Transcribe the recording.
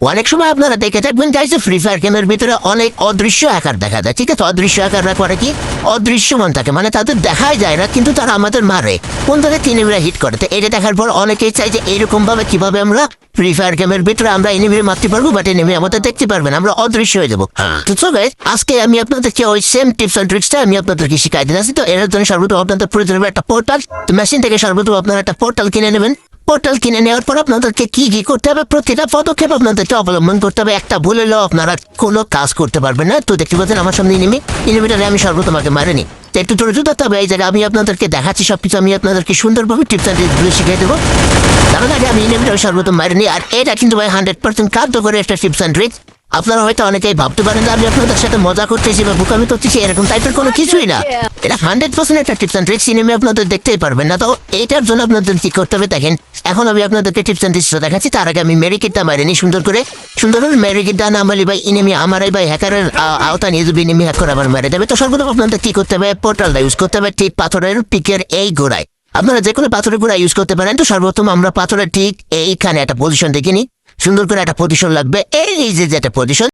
অনেক সময় আপনারা দেখে থাকবেন গাইছে ফ্রি ফায়ার গেমের ভিতরে অনেক অদৃশ্য আকার দেখা যায় ঠিক আছে? অদৃশ্য আকাররা করে কি? অদৃশ্যমান থাকে মানে তাদের দেখাই যায় না কিন্তু তারা আমাদের মারে। কোন ধরে তিনিমরা হিট করে? তো এটা দেখার পর অনেকেই চাই যে এরকম ভাবে কীভাবে আমরা ফ্রি ফায়ার গেমের ভিতরে আমরা এনিমিরে মারতে পারব বাট এনিমি আমাদের দেখতে পারবেন আমরা অদৃশ্য হয়ে যাব। তো so guys, আজকে আমি আপনাদেরকে ওই সেম টিপস অ্যান্ড ট্রিক্সটা আমি আপনাদেরকে শিখাই দিন আসি তো এর জন্য সর্বপ্রথম আপনাদের প্রয়োজন হবে একটা পোর্টাল তো মেশিন থেকে সর্বপ্রথম আপনারা একটা পোর্টাল কিনে নেবেন। পোর্টাল কিনে নেওয়ার পর আপনাদেরকে কি কি করতে হবে, প্রতিটা পদক্ষেপ আপনাদেরকে অবলম্বন করতে হবে। একটা ভুল হলেও আপনারা কোনো কাজ করতে পারবেন না। তো দেখতে পাচ্ছেন আমার সামনে ইনিমি ইনিমিটারে আমি সর্ব তোমাকে মারিনি একটু ধরে যেতে তবে এই জায়গায় আমি আপনাদেরকে দেখাচ্ছি সব কিছু আমি আপনাদেরকে সুন্দরভাবে টিপস ট্রিক্সগুলো শিখিয়ে দেবো। তার আগে আমি ইনিমিটা সর্বপ্রথম মারিনি, আর এটা কিন্তু ভাই হান্ড্রেড পার্সেন্ট কার্যকরী একটা টিপস অ্যান্ড আপনারা হয়তো অনেকেই ভাবতে পারেন যে আমি আপনাদের সাথে মজা করতেছি বা বুকামি করতেছি এরকম টাইপের কোনো কিছুই না। এটা হান্ড্রেড পার্সেন্ট একটা টিপস অ্যান্ড ট্রিক্স সিনেমে আপনাদের দেখতেই পারবেন না। তো এইটার জন্য আপনাদের কি করতে হবে দেখেন, এখন আমি আপনাদেরকে টিপস অ্যান্ড ট্রিক্স দেখাচ্ছি। তার আগে আমি মেরিকিটটা মারিনি সুন্দর করে। সুন্দর করে মেরিকিটটা না মারি ভাই ইনেমি আমারই ভাই হ্যাকারের আওতা নিয়ে যদি ইনেমি হ্যাক করে আবার মেরে দেবে। তো সর্বপ্রথম আপনাদের কি করতে হবে পোর্টালটা ইউজ করতে হবে ঠিক পাথরের পিকের এই গোড়ায়। আপনারা যে কোনো পাথরের গোড়া ইউজ করতে পারেন। তো সর্বপ্রথম আমরা পাথরের ঠিক এইখানে একটা পজিশন দেখে নিই সুন্দর করে একটা পজিশন লাগবে। এই যে যে একটা পজিশন